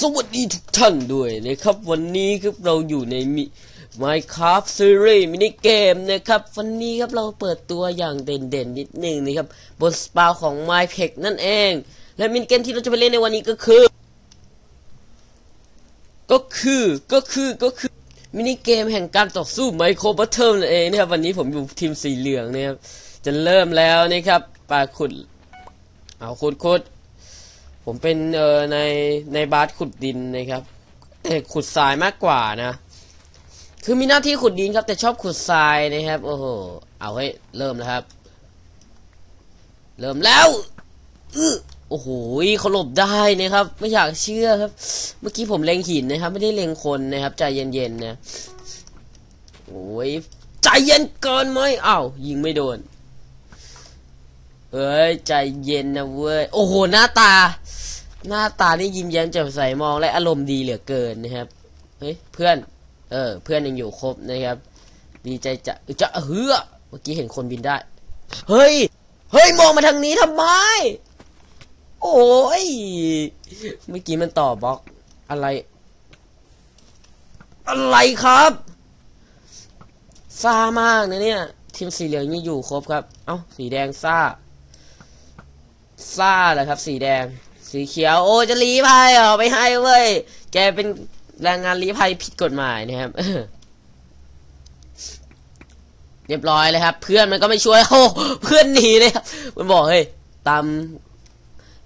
สวัสดีทุกท่านด้วยนะครับ วันนี้ครับเราอยู่ในมิ Minecraft Series มินิเกมนะครับ วันนี้ครับเราเปิดตัวอย่างเด่นๆนิดนึงนะครับ บนสปาของ m y p e c นั่นเอง และมินิเกมที่เราจะไปเล่นในวันนี้ก็คือ ก็คือก็คือก็คือมินิเกมแห่งการต่อสู้ไมโครบัตเทิลนั่นเองนะครับ วันนี้ผมอยู่ทีมสีเหลืองนะครับจะเริ่มแล้วนะครับปลาขุดเอาขุดขุด ผมเป็นเออในในบาสขุดดินนะครับแต่ขุดทรายมากกว่านะ คือมีหน้าที่ขุดดินครับ แต่ชอบขุดทรายนะครับ โอ้โห เอาให้เริ่มแล้วครับ เริ่มแล้วอื้อโอ้โหเขาหลบได้นะครับ ไม่อยากเชื่อครับ เมื่อกี้ผมเล็งหินนะครับ ไม่ได้เล็งคนนะครับ ใจเย็นๆนะ โอ้ยใจเย็นเกินไหมอ้าวยิงไม่โดน เอ้ยใจเย็นนะเว้ย โอ้โห หน้าตา หน้าตานี่ยิ้มแย้มแจ่มใสมองและอารมณ์ดีเหลือเกินนะครับ เฮ้ย เพื่อน เออ เพื่อนยังอยู่ครบนะครับ ดีใจจะจะเฮือเมื่อกี้เห็นคนบินได้ เฮ้ย เฮ้ย มองมาทางนี้ทำไม โอ้ย เมื่อกี้มันต่อบล็อก อะไร อะไรครับซ่ามากนะเนี่ย ทีมสีเหลืองยังอยู่ครบครับ เอ้า สีแดงซ่า ซ่าเหรอครับ สีแดง สีเขียว โอ้จะรีภัยเหรอไม่ให้เว้ย แกเป็นแรงงานรีภัยผิดกฎหมายนะครับเรียบร้อยเลยครับ เพื่อนมันก็ไม่ช่วยโอ้เพื่อนหนีเลยครับมันบอกเฮ้ยตาม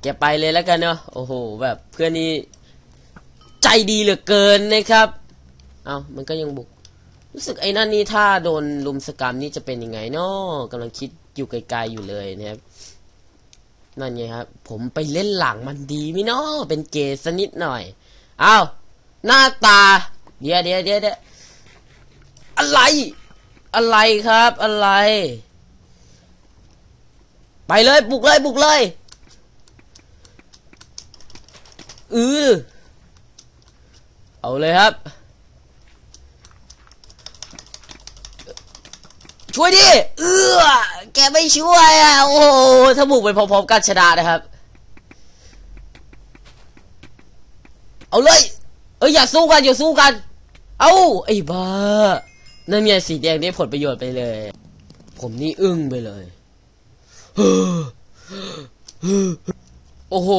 แกไปเลยแล้วกันเนาะโอ้โห แบบเพื่อนนี่ใจดีเหลือเกินนะครับเอามันก็ยังบุก รู้สึกไอ้นั่นนี่ถ้าโดนลุมสกรรมนี่จะเป็นยังไงเนาะกำลังคิดอยู่ไกลๆอยู่เลยนะครับ นั่นไงครับ ผมไปเล่นหลังมันดีไหมเนาะเป็นเกย์สนิดหน่อย เอาหน้าตา เดี๋ยวเดี๋ยวเดี๋ยวเดี๋ยวอะไร อะไรครับ อะไร ไปเลยบุกเลยบุกเลยอือเอาเลยครับ ช่วยดิ เออ แกไม่ช่วยอะ โอ้โหถ้าบุกไปพร้อมๆกันชนะนะครับ เอาเลย เอ้ยอย่าสู้กันอย่าสู้กัน เอาไอ้บ้า นั่นไงสีแดงได้ผลประโยชน์ไปเลย ผมนี่อึ้งไปเลยโอ้โห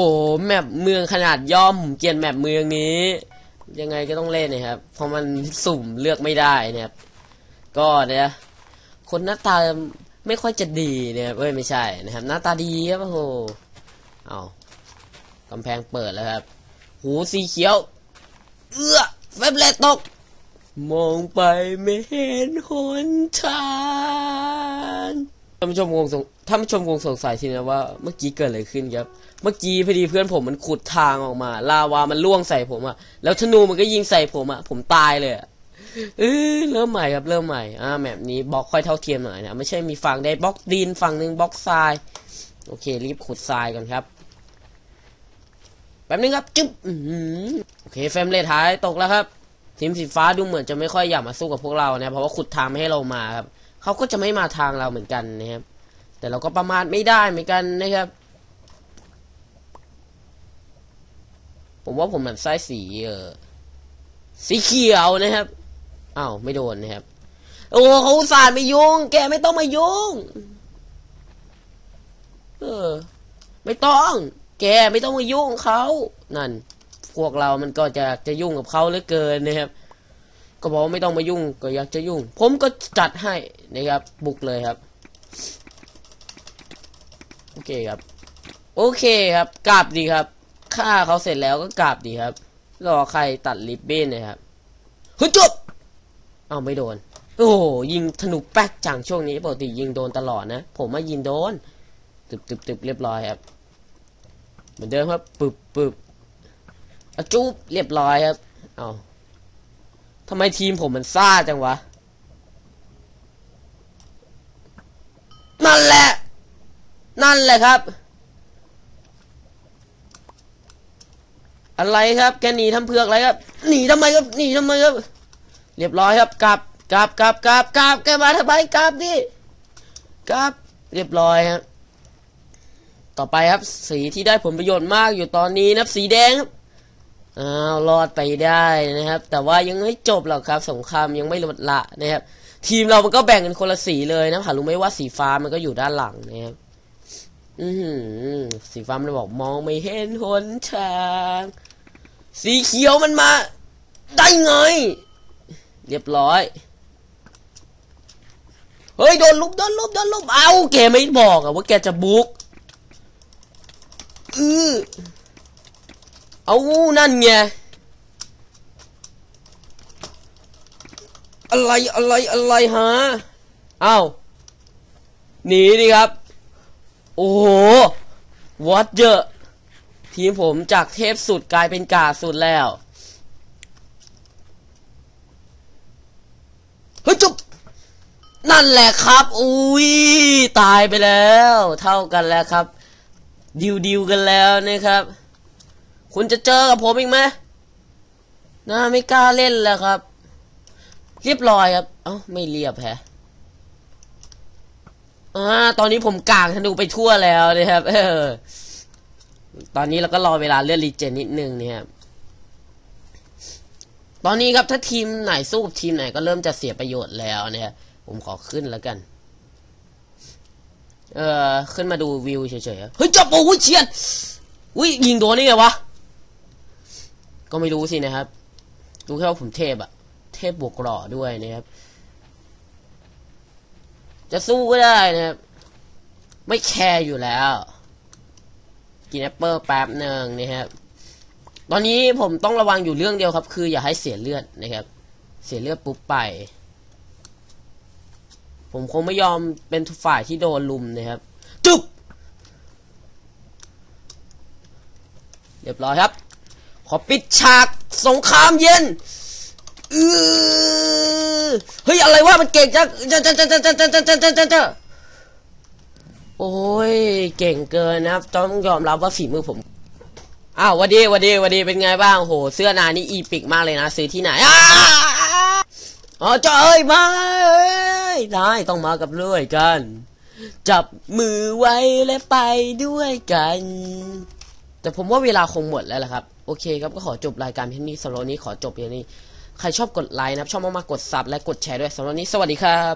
แมปเมืองขนาดย่อมเกียนแมปเมืองนี้ ยังไงก็ต้องเล่นนะครับ เพราะมันสุ่มเลือกไม่ได้นะครับ ก็เนี่ยคนหน้าตา ไม่ค่อยจะดีเนี่ยเอ้ยไม่ใช่นะครับ หน้าตาดีครับโอ้โหเอากำแพงเปิดแล้วครับ หูสีเขียว เอื้อเว็บเลตตก มองไปไม่เห็นหนทางท่านผู้ชมคงสงท่านผู้ชมคงสงสัยทีนะว่าเมื่อกี้เกิดอะไรขึ้นครับ เมื่อกี้พอดีเพื่อนผมมันขุดทางออกมา ลาวามันล่วงใส่ผมอะแล้วธนูมันก็ยิงใส่ผมอะผมตายเลยอะ เออเริ่มใหม่ครับเริ่มใหม่อ่าแมปนี้บล็อกค่อยเท่าเทียมหน่อยนะไม่ใช่มีฝั่งใดบล็อกดินฝั่งหนึ่งบล็อกทรายโอเค รีบขุดทรายก่อนครับแป๊บนึงครับจึ๊บโอเคเฟมเรทหายตกแล้วครับ ทีมสีฟ้าดูเหมือนจะไม่ค่อยอยากมาสู้กับพวกเรานะเพราะว่าขุดทางไม่ให้เรามาครับเขาก็จะไม่มาทางเราเหมือนกันนะครับ แต่เราก็ประมาทไม่ได้เหมือนกันนะครับ ผมว่าผมเหมือนไส้สีเออสีเขียวนะครับ อ้าวไม่โดนนะครับ โอ้เขาอุตสาดไม่ยุ่ง แกไม่ต้องมายุ่ง เออ ไม่ต้อง แกไม่ต้องมายุ่งเขา นั่น พวกเรามันก็จะจะยุ่งกับเขาเหลือเกินนะครับ ก็บอกว่าไม่ต้องมายุ่ง ก็อยากจะยุ่ง ผมก็จัดให้นะครับ บุกเลยครับ โอเคครับ โอเคครับกราบดีครับฆ่าเขาเสร็จแล้วก็กราบดีครับ รอใครตัดริบบิ้นนะครับฮึจบ เอาไม่โดน โอ้ยิงธนูแป๊กจังช่วงนี้ปกติยิงโดนตลอดนะ ผมมายิงโดนตึบตึบตึบเรียบร้อยครับ เหมือนเดิมครับปึบปึบอจุบเรียบร้อยครับ เอาทำไมทีมผมมันซ่าจังวะ นั่นแหละ นั่นแหละครับ อะไรครับ แกหนีทำเพือกอะไรครับ หนีทำไมครับ หนีทำไมครับ เรียบร้อยครับกลับกลับกลับกลับกลับแกมาทำไมกลับดิกลับเรียบร้อยครับต่อไปครับสีที่ได้ผลประโยชน์มากอยู่ตอนนี้นะครับสีแดงครับอ้าวรอดไปได้นะครับ แต่ว่ายังไม่จบหรอกครับ สงครามยังไม่ลดละนะครับ ทีมเรามันก็แบ่งกันคนละสีเลยนะหารู้ไหมว่าสีฟ้ามันก็อยู่ด้านหลังนะครับอือหือสีฟ้ามันบอกมองไม่เห็นหนทาง สีเขียวมันมา ได้ไง เรียบร้อย เฮ้ย โดนลุบโดนลุบโดนลุบเอาแกไม่บอกอะว่าแกจะบุกอือเอานั่นไงอะไรอะไรอะไรฮะอ้าวหนีดิครับ โอ้โหวัดเยอะ ทีมผมจากเทพสุดกลายเป็นกาสุดแล้ว เฮ้ยจุบ นั่นแหละครับ อุ้ยตายไปแล้ว เท่ากันแล้วครับ ดิวดิวกันแล้วนะครับ คุณจะเจอกับผมอีกไหมน่าไม่กล้าเล่นแล้วครับ เรียบร้อยครับ เอ้าไม่เรียบแฮะอ่าตอนนี้ผมกางธนูไปทั่วแล้วนะครับ เออ ตอนนี้เราก็รอเวลาเลื่อนรีเจนนิดนึงเนี่ยครับตอนนี้ครับถ้าทีมไหนสู้กับทีมไหนก็เริ่มจะเสียประโยชน์แล้วเนี่ย ผมขอขึ้นแล้วกัน เออขึ้นมาดูวิวเฉยๆครับเฮ้ยจับโอ้ยเฉียดอุ้ยยิงโดนนี่ไงวะ ก็ไม่รู้สินะครับ รู้แค่ว่าผมเทพอะเทพบวกหล่อด้วยนะครับ จะสู้ก็ได้นะครับ ไม่แคร์อยู่แล้ว กินแอปเปิลแป๊บหนึ่งนะครับตอนนี้ผมต้องระวังอยู่เรื่องเดียวครับ คืออย่าให้เสียเลือดนะครับ เสียเลือดปุ๊บไป ผมคงไม่ยอมเป็นฝ่ายที่โดนลุมนะครับ จุ๊บเรียบร้อยครับ ขอปิดฉากสงครามเย็นเออเฮ้ย อะไรวะมันเก่งจังจะจะจะจะจะจะจะจะจะจะโอ้ย เก่งเกินนะครับ ต้องยอมรับว่าฝีมือผมอ้าววัดดีวัดดีวัดดีเป็นไงบ้างโหเสื้อนานี่อีปิกมากเลยนะ ซื้อที่ไหนอ้าอ๋อจอยมา เอ้ยต้องมากับด้วยกัน จับมือไว้และไปด้วยกัน แต่ผมว่าเวลาคงหมดแล้วละครับ โอเคครับก็ขอจบรายการเพียงนี้สำหรับนี้ขอจบเพียงนี้ ใครชอบกดไลค์นะครับ ชอบมากๆกดซับและกดแชร์ด้วยสำหรับนี้สวัสดีครับ